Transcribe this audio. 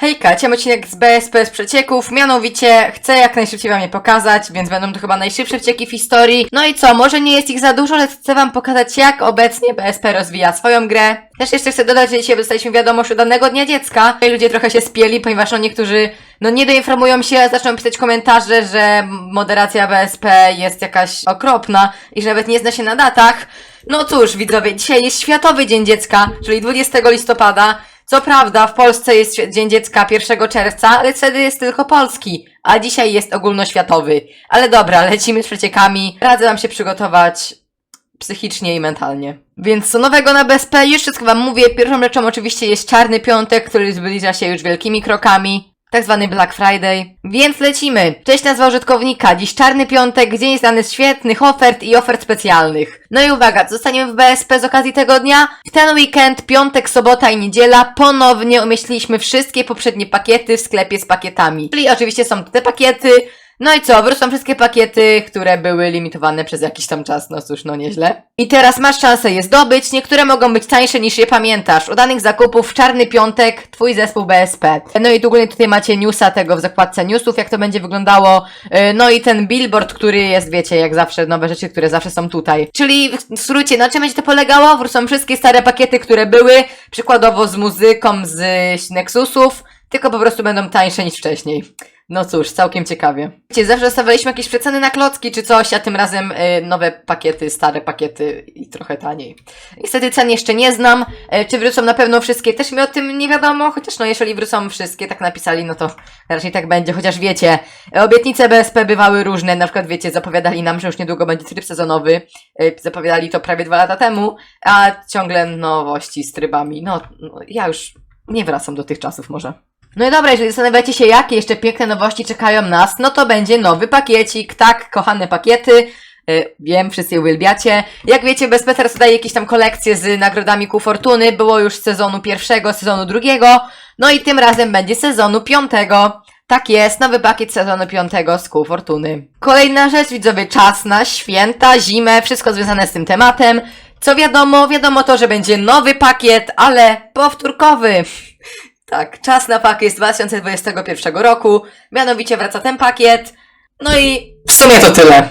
Hejka, cię odcinek z BSP z przecieków, mianowicie chcę jak najszybciej wam je pokazać, więc będą to chyba najszybsze przecieki w historii. No i co, może nie jest ich za dużo, ale chcę wam pokazać jak obecnie BSP rozwija swoją grę. Też jeszcze chcę dodać, że dzisiaj dostaliśmy wiadomość o danego dnia dziecka. I ludzie trochę się spieli, ponieważ no niektórzy no nie doinformują się, zaczną pisać komentarze, że moderacja BSP jest jakaś okropna i że nawet nie zna się na datach. No cóż, widzowie, dzisiaj jest Światowy Dzień Dziecka, czyli 20 listopada. Co prawda, w Polsce jest Dzień Dziecka 1 czerwca, ale wtedy jest tylko polski, a dzisiaj jest ogólnoświatowy. Ale dobra, lecimy z przeciekami. Radzę wam się przygotować psychicznie i mentalnie. Więc co nowego na BSP, już wszystko wam mówię. Pierwszą rzeczą oczywiście jest Czarny Piątek, który zbliża się już wielkimi krokami. Tak zwany Black Friday. Więc lecimy. Cześć nazwa użytkownika. Dziś Czarny Piątek, dzień znany z świetnych ofert i ofert specjalnych. No i uwaga, zostaniemy w BSP z okazji tego dnia. W ten weekend, piątek, sobota i niedziela ponownie umieściliśmy wszystkie poprzednie pakiety w sklepie z pakietami. Czyli oczywiście są te pakiety, no i co, wrócą wszystkie pakiety, które były limitowane przez jakiś tam czas, no cóż, no nieźle. I teraz masz szansę je zdobyć, niektóre mogą być tańsze niż je pamiętasz. Udanych zakupów w Czarny Piątek, twój zespół BSP. No i ogólnie tutaj macie newsa tego w zakładce newsów, jak to będzie wyglądało. Yy, No i ten billboard, który jest, wiecie, jak zawsze, nowe rzeczy, które zawsze są tutaj. Czyli w skrócie, na czym będzie to polegało? Wrócą wszystkie stare pakiety, które były, przykładowo z muzyką z Nexusów, tylko po prostu będą tańsze niż wcześniej. No cóż, całkiem ciekawie. Wiecie, zawsze dostawaliśmy jakieś przeceny na klocki czy coś, a tym razem y, nowe pakiety, stare pakiety i trochę taniej. Niestety cen jeszcze nie znam. E, czy wrócą na pewno wszystkie? Też mi o tym nie wiadomo, chociaż no jeżeli wrócą wszystkie, tak napisali, no to raczej tak będzie, chociaż wiecie, obietnice BSP bywały różne, na przykład wiecie, zapowiadali nam, że już niedługo będzie tryb sezonowy, e, zapowiadali to prawie dwa lata temu, a ciągle nowości z trybami, no, no ja już nie wracam do tych czasów może. No i dobra, jeżeli zastanawiacie się, jakie jeszcze piękne nowości czekają nas, no to będzie nowy pakiecik. Tak, kochane pakiety. Y, Wiem, wszyscy je uwielbiacie. Jak wiecie, teraz daje jakieś tam kolekcje z nagrodami ku fortuny. Było już z sezonu pierwszego, sezonu drugiego. No i tym razem będzie sezonu piątego. Tak jest, nowy pakiet sezonu piątego z kół fortuny. Kolejna rzecz, widzowie, czas na święta, zimę, wszystko związane z tym tematem. Co wiadomo, wiadomo to, że będzie nowy pakiet, ale powtórkowy. Tak, czas na pakiet z 2021 roku. Mianowicie wraca ten pakiet. No i w sumie to tyle.